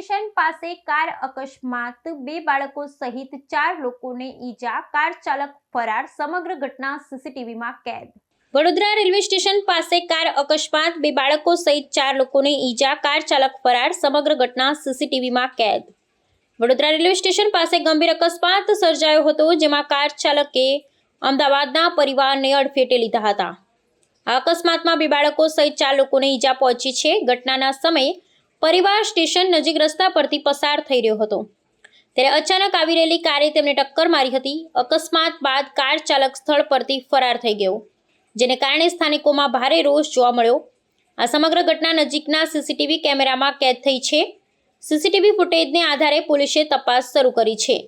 Station પાસે car અકસ્માત, બે બાળકો સહિત ચાર લોકોને ઈજા, કાર ચાલક ફરાર, સમગ્ર ઘટના સીસીટીવીમાં કેદ. વડોદરા રેલવે સ્ટેશન પાસે કાર અકસ્માત, બે બાળકો સહિત ચાર લોકોને ઈજા, કાર ચાલક ફરાર, સમગ્ર ઘટના સીસીટીવીમાં કેદ. વડોદરા રેલવે સ્ટેશન પાસે ગંભીર અકસ્માત સર્જાયો હતો, જેમાં કાર ચાલકે અમદાવાદના પરિવારને અડફેટે લીધા હતા. આ અકસ્માતમાં બે બાળકો સહિત ચાર લોકોને ઈજા પહોંચી છે. ઘટનાના સમયે પરિવાર સ્ટેશન નજીક રસ્તા પરથી પસાર થઈ રહ્યો હતો. ત્યારે અચાનક આવી રહેલી કારે તેમને ટક્કર મારી હતી. અકસ્માત બાદ કાર ચાલક સ્થળ પરથી ફરાર થઈ ગયો, જેને કારણે સ્થાનિકોમાં ભારે રોષ જોવા મળ્યો. આ સમગ્ર ઘટના નજીકના સીસીટીવી કેમેરામાં કેદ થઈ છે. સીસીટીવી ફૂટેજને આધારે પોલીસે તપાસ શરૂ કરી છે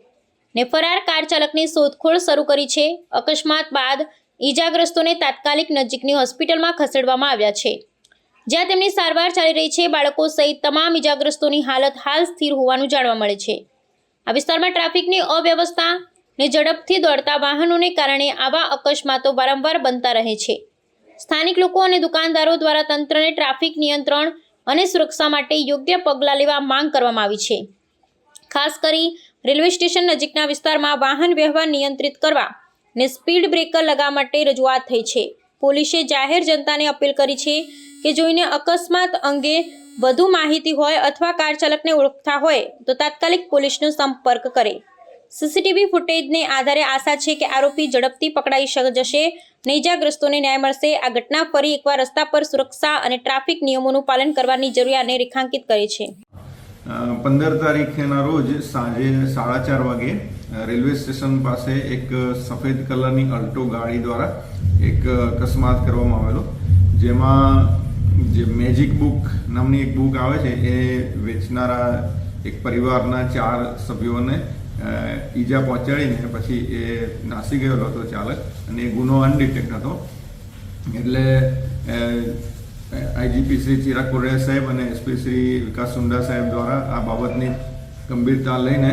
ને ફરાર કાર ચાલકની શોધખોળ શરૂ કરી છે. અકસ્માત બાદ ઈજાગ્રસ્તોને તાત્કાલિક નજીકની હોસ્પિટલમાં ખસેડવામાં આવ્યા છે. જ્યાં તેમની સારવાર ચાલી રહી છે, બાળકો સહિત તમામ ઈજાગ્રસ્તોની હાલત હાલ સ્થિર હોવાનું જાણવા મળે છે. આ વિસ્તારમાં ટ્રાફિકની અવ્યવસ્થા ને ઝડપથી દોડતા વાહનોને કારણે આવા અકસ્માતો વારંવાર બનતા રહે છે. સ્થાનિક લોકો અને દુકાનદારો દ્વારા તંત્રને ટ્રાફિક નિયંત્રણ અને સુરક્ષા માટે યોગ્ય પગલાં લેવા માંગ કરવામાં આવી છે. ખાસ કરી રેલવે સ્ટેશન નજીકના વિસ્તારમાં વાહન વ્યવહાર નિયંત્રિત કરવા ને સ્પીડ બ્રેકર લગાવવા માટે રજૂઆત થઈ છે. પોલીસે જાહેર જનતાને અપીલ કરી છે કે જોઈને અકસ્માત અંગે વધુ માહિતી હોય અથવા કાર ચાલકને ઓળખતા હોય, તો તાત્કાલિક પોલીસનો સંપર્ક કરે. સીસીટીવી ફૂટેજને આધારે આશા છે કે આરોપી ઝડપથી પકડાઈ જશે. ને ઇજાગ્રસ્તોને ન્યાય મળશે. આ ઘટના ફરી એકવાર રસ્તા પર સુરક્ષા અને ટ્રાફિક નિયમોનું પાલન કરવાની જરૂરિયાતને રેખાંકિત કરે છે. પંદર તારીખના રોજ સાંજે સાડા ચાર વાગે રેલવે સ્ટેશન પાસે એક સફેદ કલરની અલ્ટો ગાડી દ્વારા એક અકસ્માત કરવામાં આવેલો, જેમાં જે મેજિક બુક નામની એક બુક આવે છે, એ વેચનારા એક પરિવારના ચાર સભ્યોને ઈજા પહોંચાડીને પછી એ નાસી ગયેલો હતો ચાલક અને એ ગુનો અનડિટેક્ટ હતો. એટલે આઈજીપી શ્રી ચિરાગ કોડિયા સાહેબ અને એસપી શ્રી વિકાસ સુંડા સાહેબ દ્વારા આ બાબતની ગંભીરતા લઈને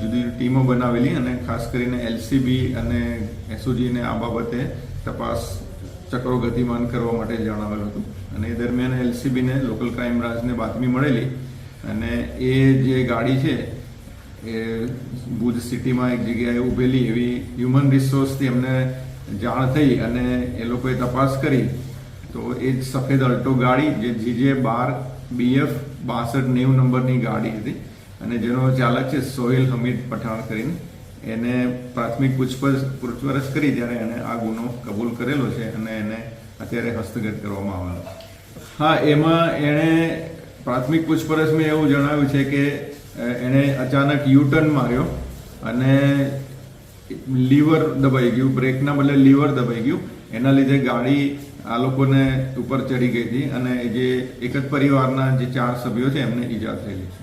જુદી જુદી ટીમો બનાવેલી અને ખાસ કરીને એલસીબી અને એસઓજીને આ બાબતે તપાસ ચક્રો ગતિમાન કરવા માટે જણાવેલું હતું. અને એ દરમિયાન એલસીબીને, લોકલ ક્રાઇમ બ્રાન્ચને બાતમી મળેલી. અને એ જે ગાડી છે, એ ભુજ સિટીમાં એક જગ્યાએ ઊભેલી એવી હ્યુમન રિસોર્સથી એમને જાણ થઈ અને એ લોકોએ તપાસ કરી, તો એ જ સફેદ અલ્ટો ગાડી જે જીજે બાર બીએફ બાસઠ નેવું નંબરની ગાડી હતી અને જેનો ચાલક છે સોહેલ હમીદ પઠાણ કરીને. એને પ્રાથમિક પૂછપરછ પૂછપરછ કરી ત્યારે એને આ ગુનો કબૂલ કરેલો છે અને એને અત્યારે હસ્તગત કરવામાં આવેલો હા, એમાં એણે પ્રાથમિક પૂછપરછમાં એવું જણાવ્યું છે કે એણે અચાનક યુટર્ન માર્યો અને લીવર દબાઈ ગયું, બ્રેકના બદલે લીવર દબાઈ ગયું. એના લીધે ગાડી આ લોકોને ઉપર ચડી ગઈ હતી અને જે એક જ પરિવારના જે ચાર સભ્યો છે એમને ઈજા થયેલી છે.